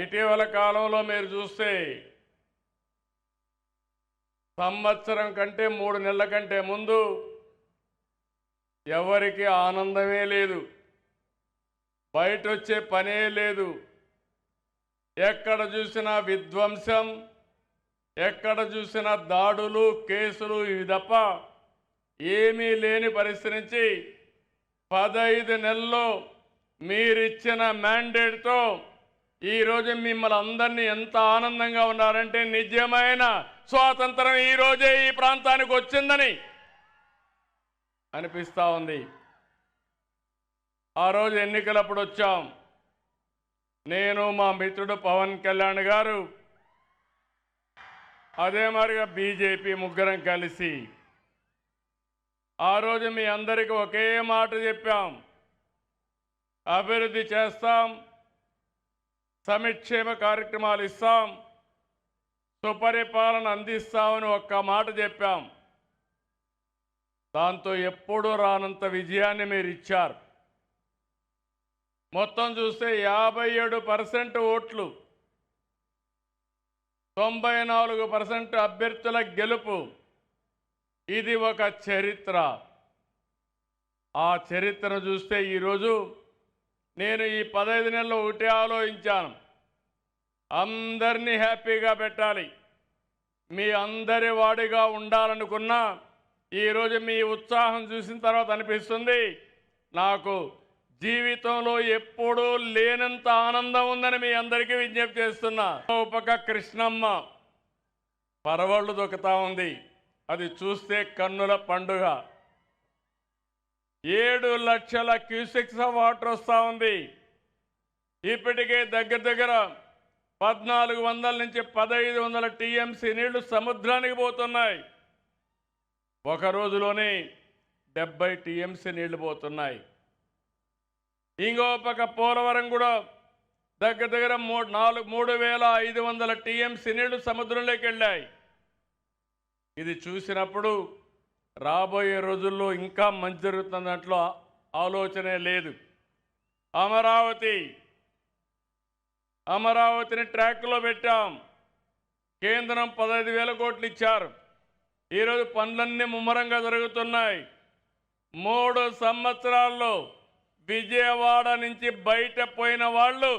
ఇటీవల కాలంలో మీరు చూస్తే సంవత్సరం కంటే మూడు నెలల కంటే ముందు ఎవరికి ఆనందమే లేదు. బయట వచ్చే పనే లేదు. ఎక్కడ చూసినా విధ్వంసం ఎక్కడ చూసినా దాడులు కేసులు ఇవి తప్ప ఏమీ లేని పరిస్థితి నుంచి పదైదు నెలల్లో మీరిచ్చిన మ్యాండేట్తో ఈరోజు మిమ్మల్ని అందరినీ ఎంత ఆనందంగా ఉన్నారంటే నిజమైన స్వాతంత్రం ఈరోజే ఈ ప్రాంతానికి వచ్చిందని అనిపిస్తూ ఉంది. ఆ రోజు ఎన్నికలప్పుడు వచ్చాం. నేను మా మిత్రుడు పవన్ కళ్యాణ్ గారు అదే మరిగా బీజేపీ ముగ్గురం కలిసి ఆ రోజు మీ అందరికీ ఒకే మాట చెప్పాం. అభివృద్ధి చేస్తాం. సమిక్షేమ కార్యక్రమాలు ఇస్తాం. సుపరిపాలన అందిస్తామని ఒక్క మాట చెప్పాం. దాంతో ఎప్పుడూ రానంత విజయాన్ని మీరు ఇచ్చారు. మొత్తం చూస్తే యాభై ఏడు పర్సెంట్ ఓట్లు తొంభై నాలుగు పర్సెంట్ అభ్యర్థుల గెలుపు. ఇది ఒక చరిత్ర. ఆ చరిత్రను చూస్తే ఈరోజు నేను ఈ పదహైదు నెలలు ఒకటే ఆలోచించాను. అందరినీ హ్యాపీగా పెట్టాలి. మీ అందరి వాడిగా ఉండాలనుకున్నా ఈరోజు మీ ఉత్సాహం చూసిన తర్వాత అనిపిస్తుంది. నాకు జీవితంలో ఎప్పుడూ లేనంత ఆనందం ఉందని మీ అందరికీ విజ్ఞప్తి చేస్తున్నా. ఓ కృష్ణమ్మ పరవళ్ళు దొక్కుతా ఉంది. అది చూస్తే కన్నుల పండుగ. ఏడు లక్షల క్యూసెక్స్ వాటర్ వస్తూ ఉంది. ఇప్పటికే దగ్గర దగ్గర పద్నాలుగు వందల నుంచి పదహైదు వందల టీఎంసీ నీళ్ళు సముద్రానికి పోతున్నాయి. ఒక రోజులోనే డెబ్బై టీఎంసీ నీళ్ళు పోతున్నాయి. ఇంకో పక్క పోలవరం కూడా దగ్గర దగ్గర మూడు నాలుగు మూడు వేల ఐదు వందల టీఎంసీ నీళ్ళు సముద్రంలోకి వెళ్ళాయి. ఇది చూసినప్పుడు రాబోయే రోజుల్లో ఇంకా మంచి జరుగుతున్న దాంట్లో ఆలోచనే లేదు. అమరావతి అమరావతిని ట్రాక్లో పెట్టాం. కేంద్రం పదహైదు వేల కోట్లు ఇచ్చారు. ఈరోజు పనులన్నీ ముమ్మరంగా జరుగుతున్నాయి. మూడు సంవత్సరాల్లో విజయవాడ నుంచి బయట పోయిన వాళ్ళు